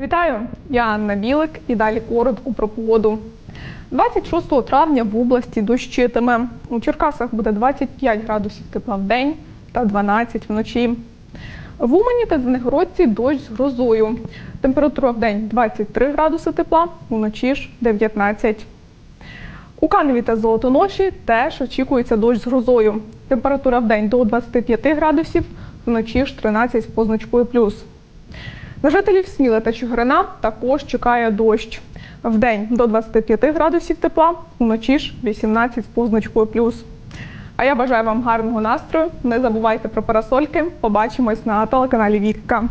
Вітаю! Я Анна Білик і далі коротко про погоду. 26 травня в області дощитиме. У Черкасах буде 25 градусів тепла в день та 12 вночі. В Умані та Звенигородці дощ з грозою. Температура в день 23 градуси тепла, вночі ж 19. У Каневі та Золотоноші теж очікується дощ з грозою. Температура в день до 25 градусів, вночі ж 13 з позначкою плюс. На жителів Сміли та Чигирина також чекає дощ. Вдень до 25 градусів тепла, вночі ж 18 з позначкою плюс. А я бажаю вам гарного настрою. Не забувайте про парасольки. Побачимось на телеканалі Вікка.